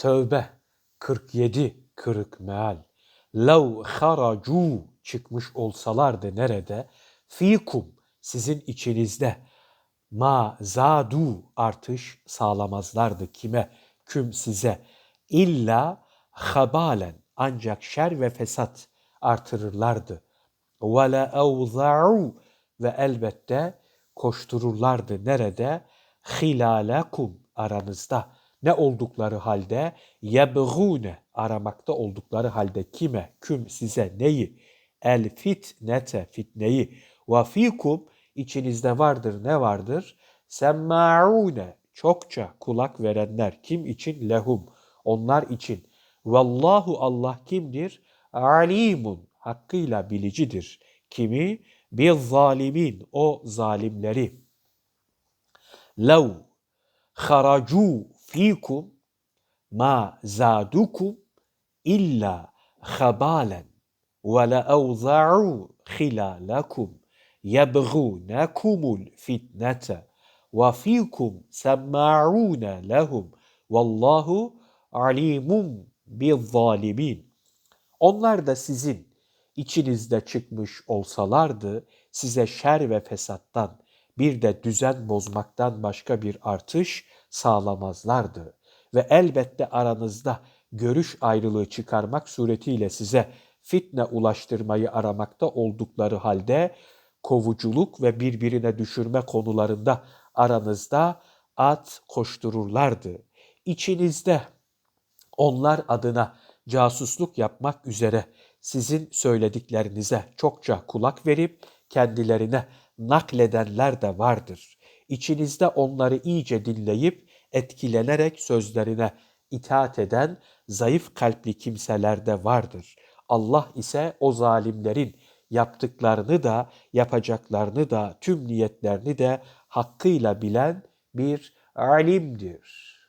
Tövbe 47 kırık meal. Lev haracu çıkmış olsalardı nerede? Fikum sizin içinizde ma zadu artış sağlamazlardı kime? Küm size. İlla habalen ancak şer ve fesat artırırlardı. Ve la evza'u ve elbette koştururlardı nerede? Hilalekum aranızda. Ne oldukları halde? Yebgûne aramakta oldukları halde kime? Küm size neyi? El fitnete fitneyi. Ve fikum içinizde vardır ne vardır? Semma'une çokça kulak verenler. Kim için? Lehum. Onlar için. Vallahu Allah kimdir? Alimun hakkıyla bilicidir. Kimi? Bil zalimin o zalimleri. Lev haracu fikum ma zadukum illa habalen ve la evza'u hilalakum yebğûnekumul fitnete ve fikum semma'ûne lehum vallahu alimun bil zalimin. Onlar da sizin içinizde çıkmış olsalardı size şer ve fesattan bir de düzen bozmaktan başka bir artış sağlamazlardı. Ve elbette aranızda görüş ayrılığı çıkarmak suretiyle size fitne ulaştırmayı aramakta oldukları halde kovuculuk ve birbirine düşürme konularında aranızda at koştururlardı. İçinizde onlar adına casusluk yapmak üzere sizin söylediklerinize çokça kulak verip kendilerine nakledenler de vardır. İçinizde onları iyice dinleyip etkilenerek sözlerine itaat eden zayıf kalpli kimseler de vardır. Allah ise o zalimlerin yaptıklarını da yapacaklarını da tüm niyetlerini de hakkıyla bilen bir alimdir.